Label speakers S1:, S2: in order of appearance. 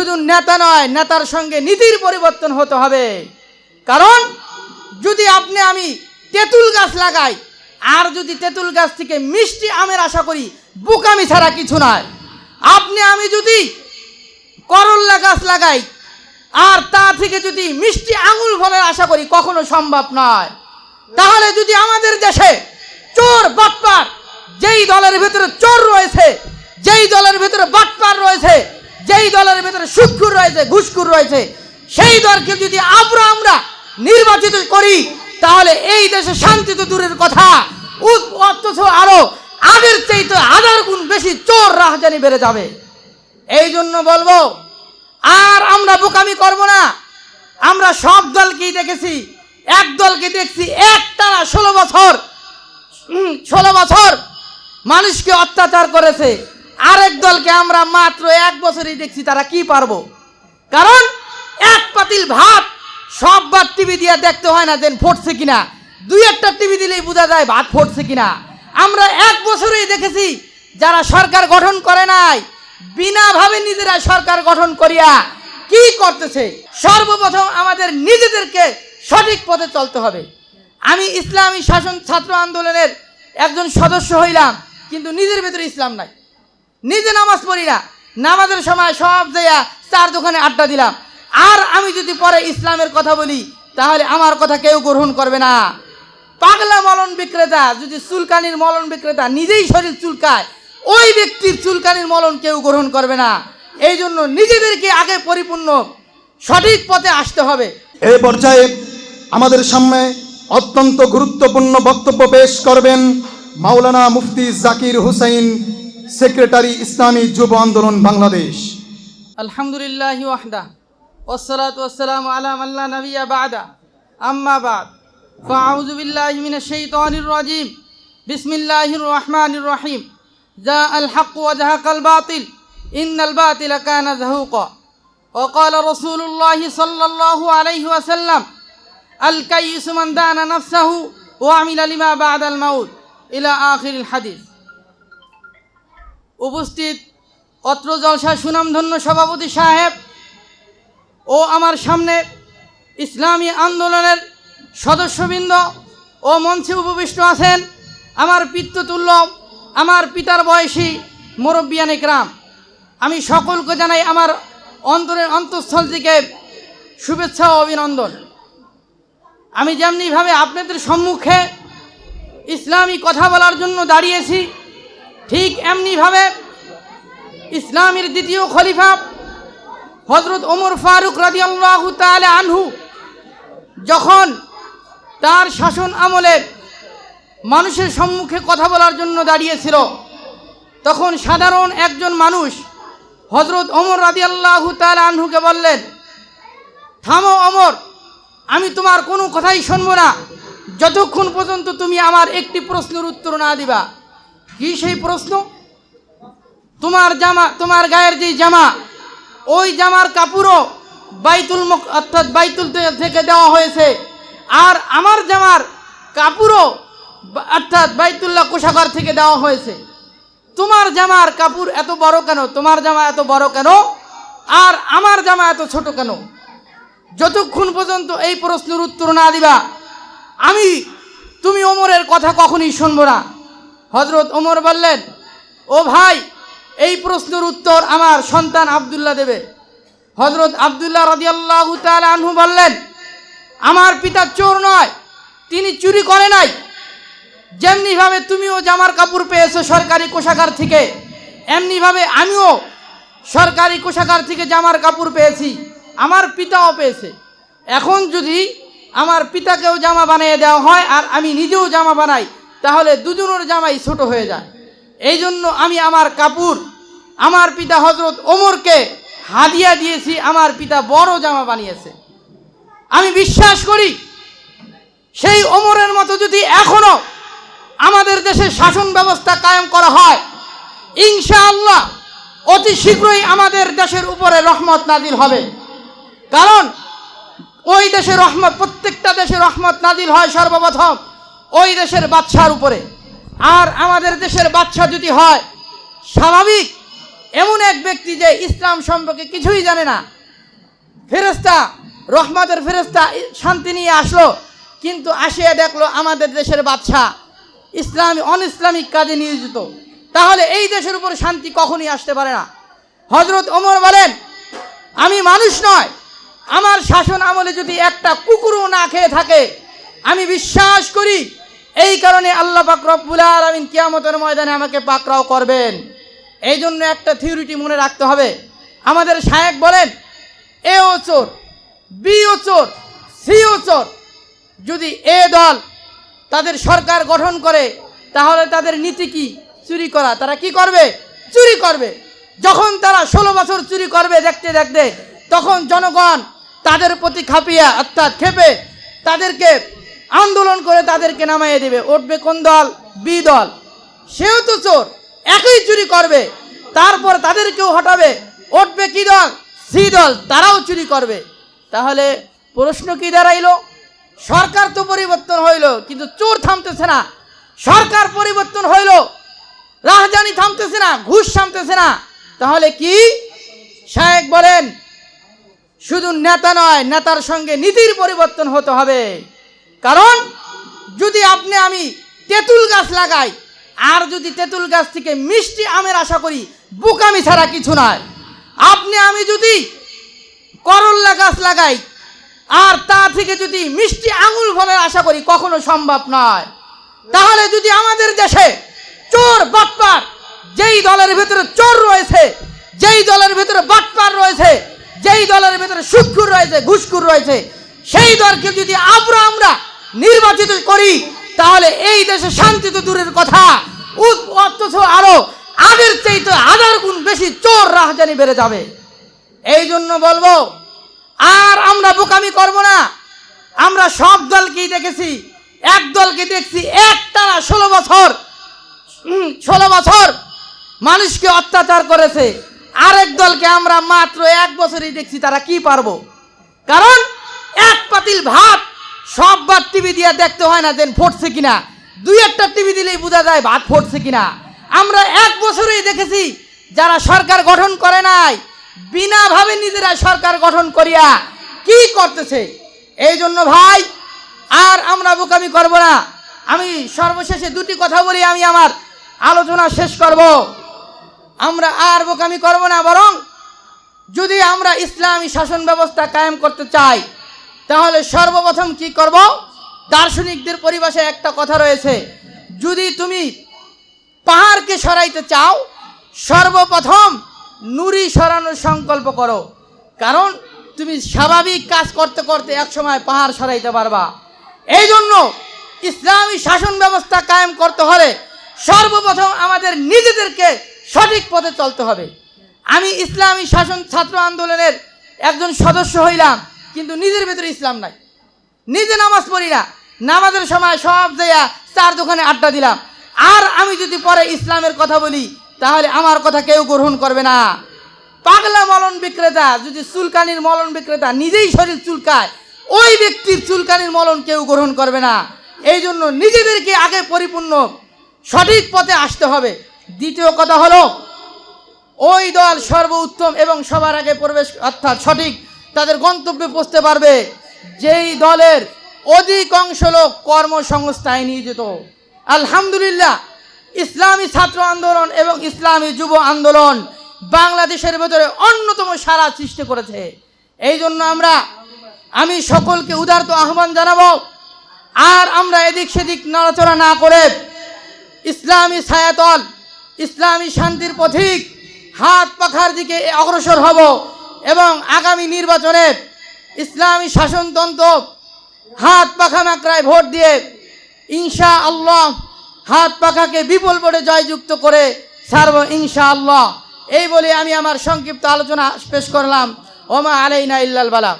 S1: শুধু নেতা নয়, নেতার সঙ্গে নীতির পরিবর্তন হতে হবে। কারণ, যদি আপনি আমি তেঁতুল গাছ লাগাই, আর যদি তেঁতুল গাছ থেকে মিষ্টি আমের আশা করি, বুকামি ছাড়া কিছু নয়। আপনি আমি যদি করল্লা গাছ লাগাই, আর তা থেকে যদি মিষ্টি আঙুল ফলের আশা করি, কখনো সম্ভব নয়। তাহলে যদি আমাদের দেশে চোর, বাটপার, যেই দলের ভিতরে চোর রয়েছে, যেই দলের ভিতরে বাটপার রয়েছে যেই দলের ভিতরে সুৎখুর রয়েছে, ঘুষখুর রয়েছে, সেই দলকে যদি আমরা আমরা নির্বাচিত করি, তাহলে এই দেশে শান্তি তো দূরের কথা। অথচ আরও আগের চাইতে হাজার গুণ বেশি চোর রাহজানি বেড়ে যাবে। এই জন্য বলব, আর আমরা বোকামি করব না। আমরা সব দলকেই দেখেছি, এক দলকে দেখছি একটানা ষোলো বছর। ষোলো বছর মানুষকে অত্যাচার করেছে। আরেক দলকে আমরা মাত্র এক বছরই দেখছি, তারা কি পারব? কারণ এক পাতিল ভাত সব ভাত টিভি দিয়ে দেখতে হয় না, দেন ফুটছে কিনা। দুই একটা টিভি দিলেই বোঝা যায় ভাত ফুটছে কিনা। আমরা এক বছরেই দেখেছি, যারা সরকার গঠন করে নাই, বিনাভাবে নিজেরা সরকার গঠন করিয়া কি করতেছে? সর্বপ্রথম আমাদের নিজেদেরকে সঠিক পথে চলতে হবে। আমি ইসলামী শাসন ছাত্র আন্দোলনের একজন সদস্য হইলাম, কিন্তু নিজের ভেতরে ইসলাম নাই। নিজে নামাজ পড়ি না। নামাজের সময় সব জায়গা চার দোকানে আড্ডা দিলাম। আর আমি যদি পরে ইসলামের কথা বলি, তাহলে আমার কথা কেউ গ্রহণ করবে না। পাগলা মলন বিক্রেতা, যদি চুলকানির মলন বিক্রেতা নিজেই শরীর চুলকায়, ওই ব্যক্তির চুলকানির মলন কেউ গ্রহণ করবে না। এই জন্য নিজেদেরকে আগে পরিপূর্ণ, সঠিক পথে আসতে হবে।
S2: এই পর্যায়ে আমাদের সামনে অত্যন্ত গুরুত্বপূর্ণ বক্তব্য পেশ করবেন মাওলানা মুফতি জাকির হুসাইন সেক্রেটারি ইসলামী যুব আন্দোলন বাংলাদেশ
S1: আলহামদুলিল্লাহ ওয়াহদা والصلاة والسلام على من لا نبي بعده أما بعد فأعوذ بالله من الشيطان الرجيم بسم الله الرحمن الرحيم جاء الحق وزهق الباطل إن الباطل كان زهوقا وقال رسول الله صلى الله عليه وسلم الكيس من دان نفسه وعمل لما بعد الموت إلى آخر الحديث উপস্থিত অত্র জলসা সুনামধন্য সভাপতি সাহেব ও আমার সামনে ইসলামী আন্দোলনের সদস্যবৃন্দ ও মঞ্চে উপবিষ্ট আছেন আমার পিতৃতুল্য, আমার পিতার বয়সী মুরব্বিয়ান গ্রাম আমি সকলকে জানাই আমার অন্তরের অন্তঃস্থল থেকে শুভেচ্ছা ও অভিনন্দন। আমি যেমনিভাবে আপনাদের সম্মুখে ইসলামী কথা বলার জন্য দাঁড়িয়েছি ঠিক এমনিভাবে ইসলামের দ্বিতীয় খলিফা হজরত ওমর ফারুক রাদিয়াল্লাহু তাআলা আনহু যখন তার শাসন আমলে মানুষের সম্মুখে কথা বলার জন্য দাঁড়িয়েছিল, তখন সাধারণ একজন মানুষ হজরত ওমর রাদিয়াল্লাহু তাআলা আনহুকে বললেন, থামো অমর আমি তোমার কোনো কথাই শুনব না। যতক্ষণ পর্যন্ত তুমি আমার একটি প্রশ্নের উত্তর না দিবা। কি সেই প্রশ্ন? তোমার জামা, তোমার গায়ের যে জামা, ওই জামার কাপড়ও বাইতুল মুক অর্থাৎ বাইতুল থেকে দেওয়া হয়েছে। আর আমার জামার কাপড়ও অর্থাৎ বাইতুল্লাহ কোষাগার থেকে দেওয়া হয়েছে। তোমার জামার কাপড় এত বড় কেন? তোমার জামা এত বড় কেন? আর আমার জামা এত ছোট কেন? যতক্ষণ পর্যন্ত এই প্রশ্নের উত্তর না দিবা, আমি তুমি ওমরের কথা কখনই শুনব না। হজরত ওমর বললেন, ও ভাই, এই প্রশ্নের উত্তর আমার সন্তান আবদুল্লাহ দেবে। হজরত আবদুল্লাহ রদিয়াল্লাহ আনহু বললেন, আমার পিতা চোর নয়, তিনি চুরি করে নাই। যেমনিভাবে তুমিও জামার কাপড় পেয়েছ সরকারি কোষাগার থেকে, এমনিভাবে আমিও সরকারি কোষাগার থেকে জামার কাপড় পেয়েছি, আমার পিতাও পেয়েছে। এখন যদি আমার পিতাকেও জামা বানিয়ে দেওয়া হয় আর আমি নিজেও জামা বানাই তাহলে দুজনের জামাই ছোট হয়ে যায়। এই জন্য আমি আমার কাপড় আমার পিতা হজরত ওমরকে হাদিয়া দিয়েছি, আমার পিতা বড় জামা বানিয়েছে। আমি বিশ্বাস করি, সেই ওমরের মতো যদি এখনও আমাদের দেশে শাসন ব্যবস্থা কায়েম করা হয়, ইনশাআল্লাহ অতি শীঘ্রই আমাদের দেশের উপরে রহমত নাজিল হবে। কারণ ওই দেশের রহমত, প্রত্যেকটা দেশের রহমত নাজিল হয় সর্বপ্রথম। ওই দেশের বাচ্চার উপরে। আর আমাদের দেশের বাচ্চা যদি হয়, স্বাভাবিক এমন এক ব্যক্তি যে ইসলাম সম্পর্কে কিছুই জানে না। ফেরেস্তা রহমতের ফেরেস্তা শান্তি নিয়ে আসলো, কিন্তু আসিয়া দেখল আমাদের দেশের বাচ্চা ইসলামী অন ইসলামিক কাজে নিয়োজিত। তাহলে এই দেশের উপর শান্তি কখনই আসতে পারে না। হজরত ওমর বলেন, আমি মানুষ নয়। আমার শাসন আমলে যদি একটা কুকুরও না খেয়ে থাকে, আমি বিশ্বাস করি এই কারণে আল্লাহ পাক রব্বুল আলমিন কিয়ামতের ময়দানে আমাকে পাকরাও করবেন। এই জন্য একটা থিওরিটি মনে রাখতে হবে। আমাদের শায়েক বলেন, এ ও চোর, বি ও চোর, সি ও চোর, যদি এ দল তাদের সরকার গঠন করে, তাহলে তাদের নীতি কি? চুরি করা। তারা কি করবে? চুরি করবে। যখন তারা ষোলো বছর চুরি করবে দেখতে দেখতে, তখন জনগণ তাদের প্রতি খাপিয়া, অর্থাৎ খেপে তাদেরকে আন্দোলন করে তাদেরকে নামাইয়ে দেবে। উঠবে কোন দল? বি দল। সেও তো চোর, একই চুরি করবে। তারপর তাদেরকেও হটাবে। উঠবে কি দল? সি দল, তারাও চুরি করবে। তাহলে প্রশ্ন কি দাঁড়াইলো? সরকার তো পরিবর্তন হইল, কিন্তু চোর থামতেছে না। সরকার পরিবর্তন হইল, রাজধানী থামতেছে না, ঘুষ থামতেছে না। তাহলে কি? শায়েক বলেন, শুধু নেতা নয়, নেতার সঙ্গে নীতির পরিবর্তন হতে হবে। কারণ, যদি আপনি আমি তেঁতুল গাছ লাগাই, আর যদি তেঁতুল গাছ থেকে মিষ্টি আমের আশা করি, বুকামি ছাড়া কিছু নয় আপনি আমি যদি করল্লা গাছ লাগাই, আর তা থেকে যদি মিষ্টি আঙুল ফলের আশা করি, কখনো সম্ভব নয়। তাহলে যদি আমাদের দেশে চোর বাটপার, যেই দলের ভিতরে চোর রয়েছে, যেই দলের ভিতরে বাটপার রয়েছে, যেই দলের ভিতরে সুৎখুর রয়েছে, ঘুষখুর রয়েছে, সেই দলকে যদি আমরা আমরা নির্বাচিত করি, তাহলে এই দেশে শান্তি তো দূরের কথা। অথচ আরও আগের চাইতে হাজার গুণ বেশি চোর রাজধানী বেড়ে যাবে। এই জন্য বলব, আর আমরা বোকামি করব না। আমরা সব দলকেই দেখেছি, এক দলকে দেখছি একটানা ষোলো বছর। ষোলো বছর মানুষকে অত্যাচার করেছে। আরেক দলকে আমরা মাত্র এক বছরই দেখছি, তারা কি পারব? কারণ এক পাতিল ভাত সববার টিভি দিয়ে দেখতে হয় না দেন ফুটছে কিনা। দুই একটা টিভি দিলেই বোঝা যায় ভাত ফুটছে কিনা। আমরা এক বছরেই দেখেছি, যারা সরকার গঠন করে নাই বিনা ভাবে নিজেরা সরকার গঠন করিয়া কি করতেছে? এই জন্য ভাই, আর আমরা বোকামি করব না। আমি সর্বশেষে দুটি কথা বলি, আমি আমার আলোচনা শেষ করব। আমরা আর বোকামি করব না, বরং যদি আমরা ইসলামী শাসন ব্যবস্থা কায়েম করতে চাই তাহলে সর্বপ্রথম কি করব? দার্শনিকদের পরিভাষায় একটা কথা রয়েছে। যদি তুমি পাহাড়কে সরাইতে চাও, সর্বপ্রথম নুরি সরানোর সংকল্প করো। কারণ তুমি স্বাভাবিক কাজ করতে করতে একসময় পাহাড় সরাইতে পারবা। এই জন্য ইসলামী শাসন ব্যবস্থা কায়েম করতে হলে সর্বপ্রথম আমাদের নিজেদেরকে সঠিক পথে চলতে হবে। আমি ইসলামী শাসন ছাত্র আন্দোলনের একজন সদস্য হইলাম। কিন্তু নিজের ভেতরে ইসলাম নাই। নিজে নামাজ পড়ি না। নামাজের সময় সব জায়গা চার দোকানে আড্ডা দিলাম। আর আমি যদি পরে ইসলামের কথা বলি, তাহলে আমার কথা কেউ গ্রহণ করবে না। পাগলা মলন বিক্রেতা, যদি চুলকানির মলন বিক্রেতা নিজেই শরীর চুলকায়, ওই ব্যক্তির চুলকানির মলন কেউ গ্রহণ করবে না। এই জন্য নিজেদেরকে আগে পরিপূর্ণ, সঠিক পথে আসতে হবে। দ্বিতীয় কথা হলো, ওই দল সর্বোত্তম এবং সবার আগে প্রবেশ, অর্থাৎ সঠিক তাদের গন্তব্যে পৌঁছতে পারবে। যেই দলের অধিকাংশ লোক কর্মসংস্থায় নিয়োজিত। আলহামদুলিল্লাহ, ইসলামী ছাত্র আন্দোলন এবং ইসলামী যুব আন্দোলন বাংলাদেশের ভেতরে অন্যতম সারা সৃষ্টি করেছে। এই জন্য আমরা, আমি সকলকে উদারত আহ্বান জানাব, আর আমরা এদিক সেদিক নড়াচড়া না করে ইসলামী ছায়াতল, ইসলামী শান্তির পথিক, হাত পাখার দিকে অগ্রসর হব। এবং আগামী নির্বাচনে ইসলামী শাসনতন্ত্র হাত পাখা মাকড়ায় ভোট দিয়ে ইনশা আল্লাহ হাত পাখাকে বিপুল ভোটে জয়যুক্ত করে সার্ব ইনশা আল্লাহ এই বলে আমি আমার সংক্ষিপ্ত আলোচনা পেশ করলাম। ওমা আলাইনা ইল্লাল বালা।